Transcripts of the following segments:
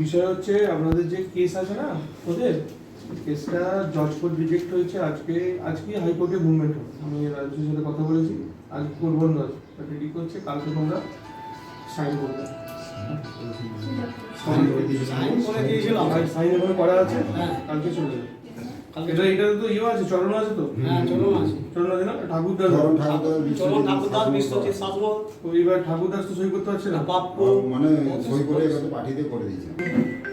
বিষয় হচ্ছে আপনাদের যে কেস আছে না, ওদের কেসটা জজ কোর্ট রিজেক্ট হয়েছে আজকে আজকে হাইকোর্টে মুভমেন্ট হবে আমি রাজ্যের সাথে কথা বলেছি, আজ করব না রেডি করছে, কালকে তোমরা সাইন করবে দিয়েছিলাম। সাইন করে এখানে আছে হ্যাঁ। কালকে চলে যাবে এটা এটা তো ইয়ে আছে চরণ আছে তো হ্যাঁ আছে চরণ আছে না ঠাকুরদাস চরণ ঠাকুরদাস চলুন ঠাকুরদাস বিশ্বজিৎ শাসমল তো ঠাকুরদাস তো সই করতে পারছে না মানে সই করে পাঠিয়ে দিয়ে করে দিয়েছি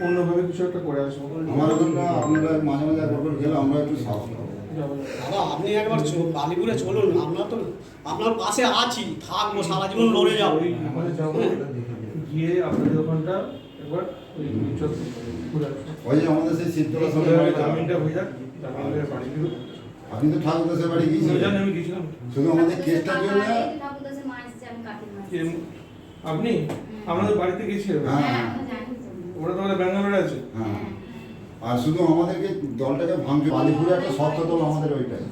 অন্যভাবে কিছু একটা করে আসব আমার ওখানে আপনারা মাঝে মাঝে একবার গেলে আমরা একটু সাহস পাবো যাব। দাদা আপনি একবার বালিপুরে চলুন আমরা তো আপনার পাশে আছি থাকব সারা জীবন লড়ে যাব। ওই গিয়ে আপনাদের ওখানটা একবার ওই আমাদের সেই শীতলা তাহলে জামিনটা হয়ে যাক হয়ে বাড়ি আপনি তো বাড়ি গিয়েছিলেন। আমি গেছিলাম শুধু আমাদের কেসটার জন্য। আপনি? আমাদের বাড়িতে গেছিলেন হ্যাঁ। হ্যাঁ, আমি জানি তো। ওরা তোমাদের ব্যাঙ্গালোরে আছে হ্যাঁ আর শুধু আমাদেরকে দলটাকে ভাঙছে বালিপুরে একটা শর্ত দল আমাদের ওইটাই।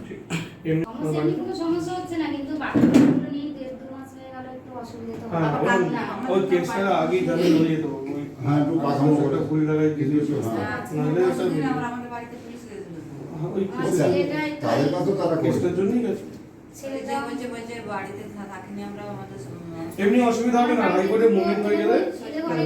এমনি কোনো সমস্যা হচ্ছে না, কিন্তু বাচ্চাগুলো দু মাস হয়ে গেল, একটু অসুবিধা তো হ্যাঁ হবে। ওই- না, কেসটা আগেই জামিন হয়ে যেত হ্যাঁ, একটু কাঠামো ওটা হ্যাঁ। নাহলে সব ওই আমার আচ্ছা, তো- তাদের কাছে তারা কেসটার জন্যই গেছে। এমনি অসুবিধা হবে না হাইকোর্টে মুভমেন্ট হয়ে গেলে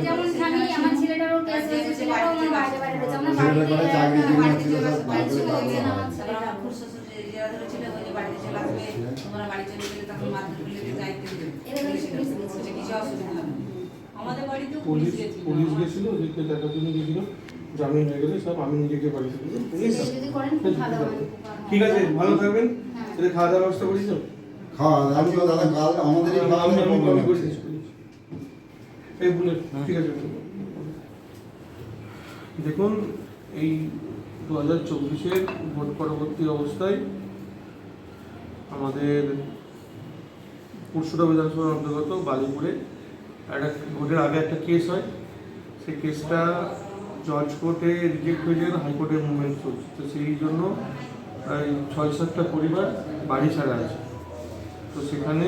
যেমন থাকি, আমার ছেলেটারও কেস হয়েছে, ছেলেটাও আমার বাইরে বাইরে রয়েছে। আমরা বাড়িতে চাকরি একটা ছিল, সব বাইরে কিছু আমার ছেলেটা। আমার খুড়শ্বশুর যে যারা ছিল ওই বাড়িতে চলে আসবে তোমরা বাড়ি চলে গেলে তখন মাথায় তুলে যাইতে দিবে এরা বেশি পুলিশ গেছে। বলছে কিছু অসুবিধা আমাদের বাড়িতেও পুলিশ পুলিশ গেছিল ওদেরকে দেখার জন্য গেছিল জামিন হয়ে গেলে সব আমি নিজেকে বাড়ি ভালো হয়। ঠিক আছে ভালো থাকবেন হ্যাঁ। তাহলে খাওয়া দাওয়ার ব্যবস্থা করিস তো খাওয়া দাদা কাল আমাদেরই আমি খাওয়া আমি প্রবলেম কল করেছি এই বুলেট ঠিক আছে। দেখুন, এই দু হাজার চব্বিশের ভোট পরবর্তী অবস্থায় আমাদের পরশুরা বিধানসভার অন্তর্গত বালিপুরে একটা ভোটের আগে একটা কেস হয়। সেই কেসটা জজ কোর্টে রিজেক্ট হয়ে যায়, হাইকোর্টের মুভমেন্ট চলছে। তো সেই জন্য প্রায় ছয় সাতটা পরিবার বাড়ি ছাড়া আছে। তো সেখানে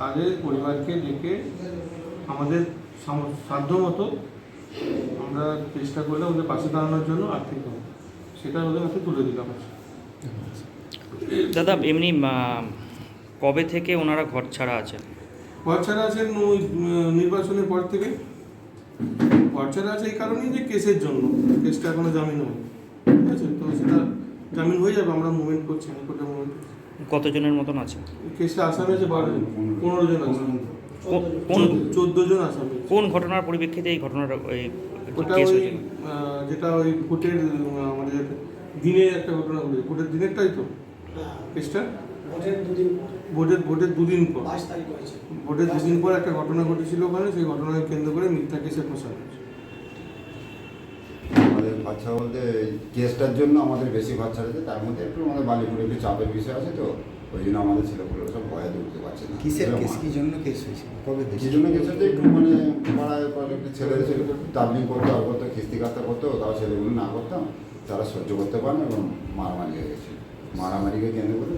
তাদের পরিবারকে ডেকে আমাদের সাধ্য মতো আমরা চেষ্টা করলে ওদের পাশে দাঁড়ানোর জন্য আর্থিকভাবে সেটা ওদের হাতে তুলে দিলাম দাদা এমনি কবে থেকে ওনারা ঘর ছাড়া আছেন? ঘর ছাড়া আছেন ওই নির্বাচনের পর থেকে। ঘর ছাড়া আছে এই কারণেই যে কেসের জন্য। কেসটা এখনও জামিন হয়নি। ঠিক আছে? তো সেটা জামিন হয়ে যাবে আমরা মুভমেন্ট করছি হাইকোর্টে মুভমেন্ট কতজনের মতন আছে কেসে আসামি আছে বারো জন পনেরো জন আছে কোন চোদ্দ জন আসামি। কোন ঘটনার পরিপ্রেক্ষিতে এই ঘটনাটা ওই ওটা ওই যেটা ওই ভোটের আমাদের দিনে একটা ঘটনা ঘটেছে। দিনেরটাই তো? কেসটা? ভোটের ভোটের দুদিন পর। বাইশ তারিখ হয়েছে। ভোটের দুদিন পর একটা ঘটনা ঘটেছিল ওখানে সেই ঘটনাকে কেন্দ্র করে মিথ্যা কেসে ফসানো আমাদের বাচ্চা বলতে কেসটার জন্য আমাদের বেশি বাচ্চা রয়েছে তার মধ্যে একটু আমাদের বালিপুরে একটু চাপের বিষয় আছে তো। ওই জন্য আমাদের ছেলেগুলো সব ভয়ে উঠতে পারছে না। কিসের কেস। কি জন্য কেস হয়েছিল? কবে কি জন্য গেছে যে একটু মানে পাড়ায় কয়েকটা ছেলেরা ছিল তাবলিং করতো আর করতো কিস্তি কাস্তা করতো তাও ছেলেগুলো না করতাম তারা সহ্য করতে পারে না এবং মারামারি হয়ে গেছে। মারামারিকে কেন্দ্র করে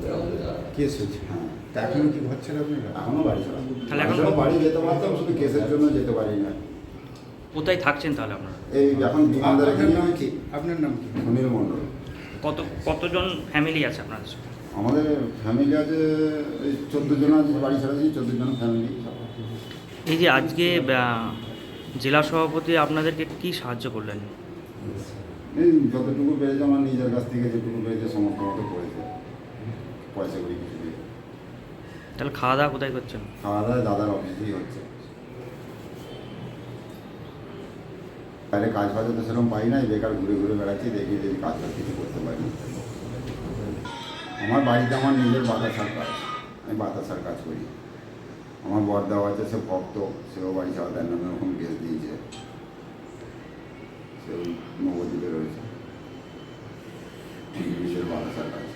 কেস হয়েছে? হ্যাঁ। তা এখনও কি ঘর ছাড়া আপনারা? এখনও বাড়ি ছাড়া। এখনও বাড়ি যেতে পারতাম শুধু কেসের জন্য যেতে পারি না। কোথায় থাকছেন তাহলে আপনারা? এই এখন বিমানদারে নাম কি? আপনার নাম কি? সুনীল মণ্ডল। কত কতজন ফ্যামিলি আছে আপনাদের? আমাদের ফ্যামিলি আছে এই চোদ্দ জন আছে বাড়ি ছাড়া দিয়েছি চোদ্দ জন ফ্যামিলি এই যে আজকে জেলা সভাপতি আপনাদেরকে কি সাহায্য করলেন? এই যতটুকু পেরেছে আমার নিজের কাছ থেকে যেটুকু পেরেছে সমস্ত মতো করেছে। পয়সা করি কিছু দিয়ে। তাহলে খাওয়া দাওয়া কোথায় করছেন? খাওয়া দাওয়া দাদার অফিসেই হচ্ছে। বাইরে কাজ ফাজও তো সেরকম পাই নাই বেকার ঘুরে ঘুরে বেড়াচ্ছি দেখি যদি কাজ ফাজ কিছু করতে পারি। আমার বাড়িতে আমার নিজের বাতাসার কাজ। আমি বাতাসার কাজ করি। আমার বরদাও আছে, সে ভক্ত, সেও বাড়ি তার নামে ওরকম কেস দিয়েছে। সে ওই নবদ্বীপে রয়েছে। নিজের বাতাসার কাজ।